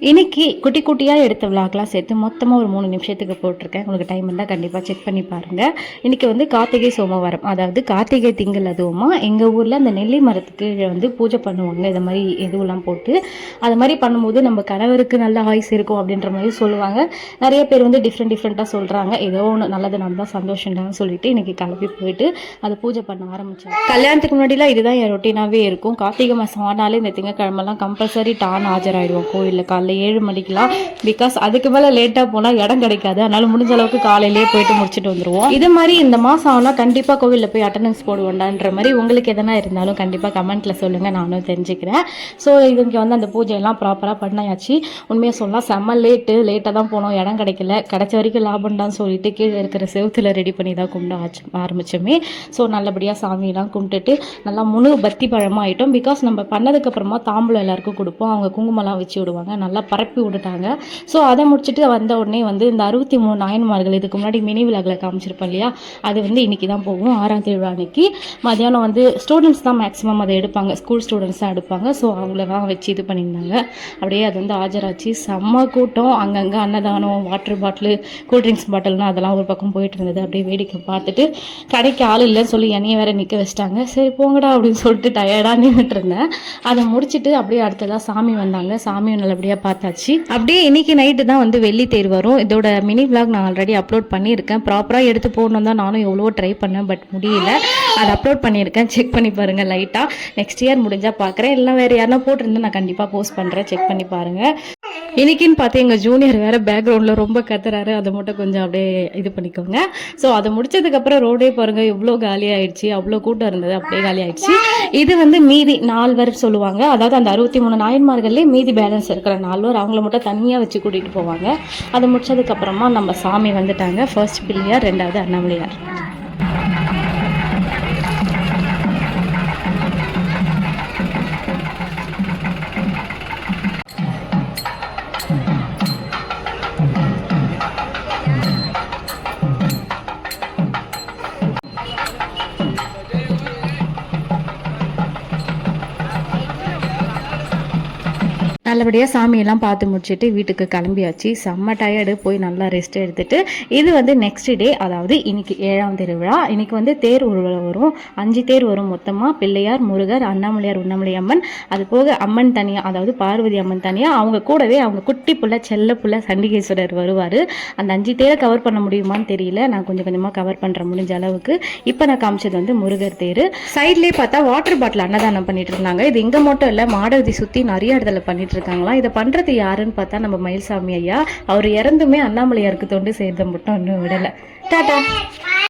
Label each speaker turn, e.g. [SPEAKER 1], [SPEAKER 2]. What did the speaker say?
[SPEAKER 1] இன்னைக்கு குட்டி குட்டியாக எடுத்த விளாக்லாம் சேர்த்து மொத்தமாக ஒரு மூணு நிமிஷத்துக்கு போட்டிருக்கேன். உங்களுக்கு டைம் இருந்தால் கண்டிப்பாக செக் பண்ணி பாருங்கள் இன்றைக்கி வந்து கார்த்திகை சோமவாரம். அதாவது கார்த்திகை திங்கள் அதுவுமா எங்கள் ஊரில் அந்த நெல்லி மரத்துக்கு வந்து பூஜை பண்ணுவாங்க. இது மாதிரி எதுவெல்லாம் போட்டு. அது மாதிரி பண்ணும்போது நம்ம கணவருக்கு நல்ல ஆயுஸ் இருக்கும் அப்படின்ற மாதிரி சொல்லுவாங்க. நிறைய பேர் வந்து டிஃப்ரெண்ட் டிஃப்ரெண்ட்டாக சொல்கிறாங்க ஏதோ ஒன்று நல்லது நடந்தால் சந்தோஷம்டான்னு சொல்லிட்டு இன்றைக்கி கிளம்பி போயிட்டு அதை பூஜை பண்ண ஆரம்பித்தோம் கல்யாணத்துக்கு முன்னாடிலாம் இதுதான் என் ரொட்டீனாகவே இருக்கும். கார்த்திகை மாதம் ஆனாலே இந்த திங்கக்கிழமெல்லாம் கம்பல்சரி டான் ஆஜராகிடுவோம் கோயிலில் காலைல ஏழு மணிக்கெலாம் பிகாஸ் அதுக்கு மேலே லேட்டாக போனால் இடம் கிடைக்காது. அதனால முடிஞ்ச அளவுக்கு காலையிலேயே போயிட்டு முடிச்சுட்டு வந்துடுவோம் இது மாதிரி இந்த மாதம் ஆனால் கண்டிப்பாக கோவிலில் போய் அட்டண்டன்ஸ் போடுவோண்டான்ற மாதிரி உங்களுக்கு எதனா இருந்தாலும் கண்டிப்பாக கமெண்ட்டில் சொல்லுங்கள் நானும் தெரிஞ்சுக்கிறேன். ஸோ இது இங்கே வந்து அந்த பூஜையெல்லாம் ப்ராப்பராக பண்ணாயாச்சு. உண்மையாக சொல்லலாம் செம்ம லேட்டு லேட்டாக தான் போனோம். இடம் கிடைக்கல. கிடைச்ச வரைக்கும் லாபம்டான்னு சொல்லிட்டு கீழே இருக்கிற செவுத்துல ரெடி பண்ணி தான் கும்பிட ஆச்சு ஆரம்பிச்சோமே. ஸோ நல்லபடியாக சாமியெல்லாம் கும்பிட்டுட்டு நல்லா முழு பத்தி பழமாக ஆயிட்டோம் பிகாஸ் நம்ம பண்ணதுக்கப்புறமா தாம்பூலம் எல்லாருக்கும் கொடுப்போம். அவங்க குங்குமம்லாம் வச்சு விடுவாங்க. நல்லா நல்லா பரப்பி விட்டுட்டாங்க. ஸோ அதை முடிச்சுட்டு வந்த உடனே வந்து இந்த அறுபத்தி மூணு நாயன்மார்கள் இதுக்கு முன்னாடி மினி விலாகில் காமிச்சிருப்பேன் இல்லையா? அது வந்து இன்னைக்கு தான் போகும். ஆறாம் திருவிழா அன்னைக்கு. மதியானம் வந்து ஸ்டூடெண்ட்ஸ் தான் மேக்ஸிமம் அதை எடுப்பாங்க. ஸ்கூல் ஸ்டூடெண்ட்ஸ் தான் எடுப்பாங்க. ஸோ அவங்களெல்லாம் வச்சு இது பண்ணியிருந்தாங்க. அப்படியே அது வந்து ஆஜராச்சு. செம்ம கூட்டம். அங்கங்கே அன்னதானம் வாட்டர் பாட்டில் கூல்ட்ரிங்க்ஸ் பாட்டில்னா அதெல்லாம் ஒரு பக்கம் போயிட்டு இருந்தது. அப்படியே வேடிக்கை பார்த்துட்டு கடைக்கு ஆள் இல்லைன்னு சொல்லி என்னைய வேற நிற்க வச்சிட்டாங்க. சரி போங்கடா அப்படின்னு சொல்லிட்டு டயர்டாக நின்றுட்டு இருந்தேன். அதை முடிச்சுட்டு அப்படியே அடுத்ததாக சாமி வந்தாங்க. சாமியும் நல்லபடியாக பார்த்தாச்சு. அப்படியே இன்னைக்கு நைட்டு தான் வந்து வெள்ளி தேர் வரும். இதோட மினி விளாக் நான் ஆல்ரெடி அப்லோட் பண்ணியிருக்கேன். ப்ராப்பராக எடுத்து போடணும் தான் நானும் எவ்வளோ ட்ரை பண்ணேன் பட் முடியல. அதை அப்லோட் பண்ணியிருக்கேன். செக் பண்ணி பாருங்கள் லைட்டாக நெக்ஸ்ட் இயர் முடிஞ்சால் பார்க்குறேன். இல்லை வேறு யாருனா போட்டிருந்தா நான் கண்டிப்பாக போஸ்ட் பண்ணுறேன் செக் பண்ணி பாருங்கள் இன்னைக்குன்னு பார்த்து எங்கள் ஜூனியர் வேறு பேக்ரவுண்டில் ரொம்ப கத்துறாரு. அதை மட்டும் கொஞ்சம் அப்படியே இது பண்ணிக்கோங்க. ஸோ அதை முடிச்சதுக்கப்புறம் ரோடே பாருங்கள் எவ்வளோ காலி ஆயிடுச்சு அவ்வளோ கூட்டம் இருந்தது அப்படியே காலி ஆயிடுச்சு. இது வந்து மீதி நால்வர் சொல்லுவாங்க. அதாவது அந்த அறுபத்தி மூணு நாயன்மார்கள்லேயே மீதி பேலன்ஸ் இருக்கிற நால்வர் அவங்கள மட்டும் தனியாக வச்சு கூட்டிகிட்டு போவாங்க. அதை முடிச்சதுக்கப்புறமா நம்ம சாமி வந்துட்டாங்க. ஃபர்ஸ்ட் பிள்ளையார் ரெண்டாவது அண்ணாமலையார். நல்லபடியாக சாமியெல்லாம் பார்த்து முடிச்சுட்டு வீட்டுக்கு கிளம்பியாச்சு. செம்ம டயர்டு போய் நல்லா ரெஸ்ட் எடுத்துட்டு இது வந்து நெக்ஸ்ட் டே அதாவது இன்னைக்கு ஏழாம் திருவிழா. இன்னைக்கு வந்து தேர் ஊர்வலம் வரும். அஞ்சு தேர் வரும் மொத்தமாக பிள்ளையார் முருகர் அண்ணாமலையார் உண்ணாமலை அம்மன். அது போக அம்மன் தனியாக அதாவது பார்வதி அம்மன் தனியாக அவங்க கூடவே அவங்க குட்டி புள்ள செல்ல புள்ள சண்டிகேஸ்வரர் வருவார். அந்த அஞ்சு தேரை கவர் பண்ண முடியுமான்னு தெரியல. நான் கொஞ்சம் கொஞ்சமாக கவர் பண்ணுற முடிஞ்ச அளவுக்கு. இப்போ நான் காமிச்சது வந்து முருகர் தேர். சைட்லேயே பார்த்தா வாட்டர் பாட்டில் அன்னதானம் பண்ணிட்டு இருந்தாங்க. இது இங்கே மட்டும் இல்லை மாடவதி சுற்றி நிறைய இடத்துல பண்ணிட்டு இருக்காங்களாம் இதை பண்ணுறது யாருன்னு பார்த்தா நம்ம மயில்சாமி ஐயா. அவர் இறந்துமே அண்ணாமலையாருக்கு தொண்டு செய்யறதை மட்டும் ஒன்றும் விடலை. டாட்டா